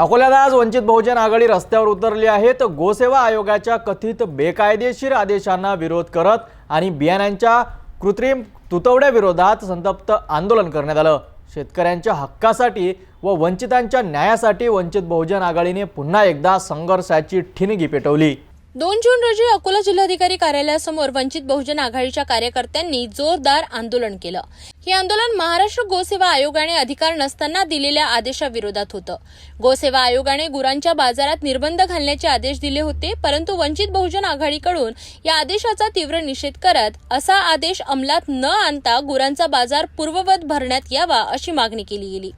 अकोल्यात आज वंचित बहुजन आघाडी रस्त्यावर उतरली आहे. तर गोसेवा आयोगाच्या कथित बेकायदेशीर आदेशांना विरोध करत आणि बियाण्यांच्या कृत्रिम तुतवड्याविरोधात संतप्त आंदोलन करण्यात आलं. शेतकऱ्यांच्या हक्कासाठी व वंचितांच्या न्यायासाठी वंचित बहुजन आघाडीने पुन्हा एकदा संघर्षाची ठिणगी पेटवली. दोन जून रोजी अकोला जिल्हाधिकारी कार्यालयासमोर वंचित बहुजन आघाडीच्या कार्यकर्त्यांनी जोरदार आंदोलन केलं. हे आंदोलन महाराष्ट्र गोसेवा आयोगाने अधिकार नसताना दिलेल्या आदेशाविरोधात होतं. गोसेवा आयोगाने गुरांच्या बाजारात निर्बंध घालण्याचे आदेश दिले होते परंतु वंचित बहुजन आघाडीकडून या आदेशाचा तीव्र निषेध करत असा आदेश अंमलात न आणता गुरांचा बाजार पूर्ववत भरण्यात यावा अशी मागणी केली गेली.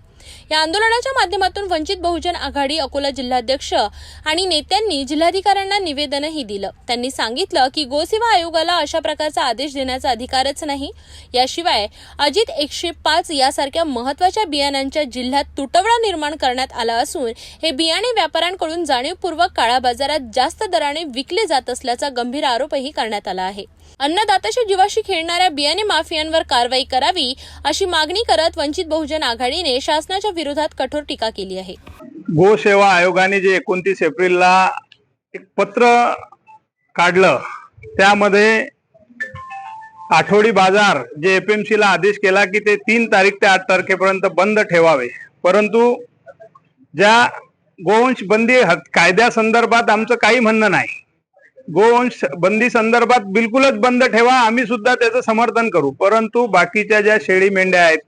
या आंदोलनाच्या माध्यमातून वंचित बहुजन आघाडी अकोला जिल्हाध्यक्ष आणि नेत्यांनी जिल्हाधिकाऱ्यांना निवेदनही दिलं. त्यांनी सांगितलं की गोसेवा आयोगाला अशा प्रकारचा आदेश देण्याचा अधिकारच नाही. याशिवाय अजित एकशे पाच यासारख्या महत्त्वाच्या बियाण्यांच्या जिल्ह्यात तुटवडा निर्माण करण्यात आला असून हे बियाणे व्यापाऱ्यांकडून जाणीवपूर्वक काळा बाजारात जास्त दराने विकले जात असल्याचा गंभीर आरोपही करण्यात आला आहे. अन्नदात्याच्या जीवाशी खेळणाऱ्या बियाणे माफियांवर कारवाई करावी अशी मागणी करत वंचित बहुजन आघाडीने शासनाच्या विरोधात कठोर टीका केली आहे. गोसेवा आयोगाने जे एकोणतीस एप्रिलला एक पत्र काढलं त्यामध्ये आठवडी बाजार जे एपीएमसीला आदेश केला की ते तीन तारीख ते आठ तारखेपर्यंत बंद ठेवावे. परंतु ज्या गोवंश बंदी हत- कायद्यासंदर्भात आमचं काही म्हणणं नाही. गोवंश बंदी संदर्भात बिलकुलच बंद ठेवा आम्ही सुद्धा त्याचं समर्थन करू. परंतु बाकीच्या ज्या शेळी मेंढ्या आहेत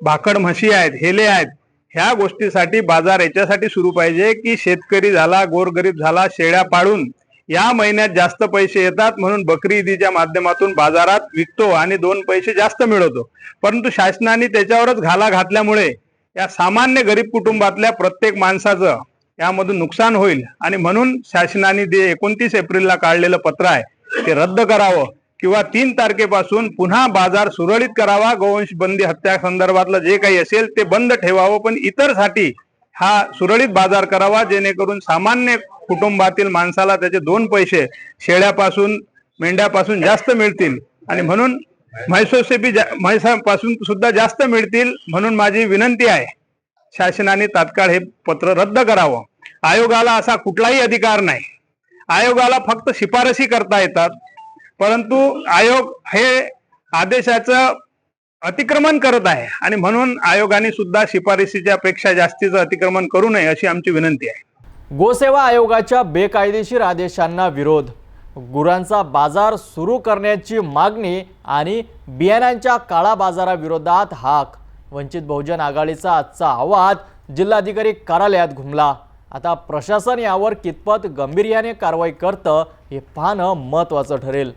भाकड म्हशी आहेत हेले आहेत ह्या गोष्टीसाठी बाजार याच्यासाठी सुरू पाहिजे की शेतकरी झाला गोरगरीब झाला शेळ्या पाळून या महिन्यात जास्त पैसे येतात म्हणून बकरी ईदीच्या माध्यमातून बाजारात विकतो आणि दोन पैसे जास्त मिळवतो. परंतु शासनाने त्याच्यावरच घाला घातल्यामुळे या सामान्य गरीब कुटुंबातल्या प्रत्येक माणसाचं यामधून नुकसान होईल. आणि म्हणून शासनाने जे एकोणतीस एप्रिलला काढलेलं पत्र आहे ते रद्द करावं. किंवा तीन तारखेपासून पुन्हा बाजार सुरळीत करावा. गोवंश बंदी हत्या संदर्भातलं जे काही असेल ते बंद ठेवावं. पण इतरसाठी हा सुरळीत बाजार करावा जेणेकरून सामान्य कुटुंबातील माणसाला त्याचे दोन पैसे शेळ्यापासून मेंढ्यापासून जास्त मिळतील. आणि म्हणून म्हैसोसेपी जा- म्हैसापासून सुद्धा जास्त मिळतील म्हणून माझी विनंती आहे. शासनाने तात्काळ हे पत्र रद्द करावं. आयोगाला असा कुठलाही अधिकार नाही. आयोगाला फक्त शिफारसी करता येतात. परंतु आयोग हे आदेशाचं अतिक्रमण करत आहे आणि म्हणून आयोगाने सुद्धा शिफारसीच्या पेक्षा जास्तीचं अतिक्रमण करू नये अशी आमची विनंती आहे. गोसेवा आयोगाच्या बेकायदेशीर आदेशांना विरोध. गुरांचा बाजार सुरू करण्याची मागणी आणि बियाण्यांच्या काळा बाजाराविरोधात हाक. वंचित बहुजन आघाडीचा आजचा आवाज जिल्हाधिकारी कार्यालयात घुमला. आता प्रशासन यावर कितपत गांभीर्याने कारवाई करतं हे पाहणं महत्त्वाचं ठरेल.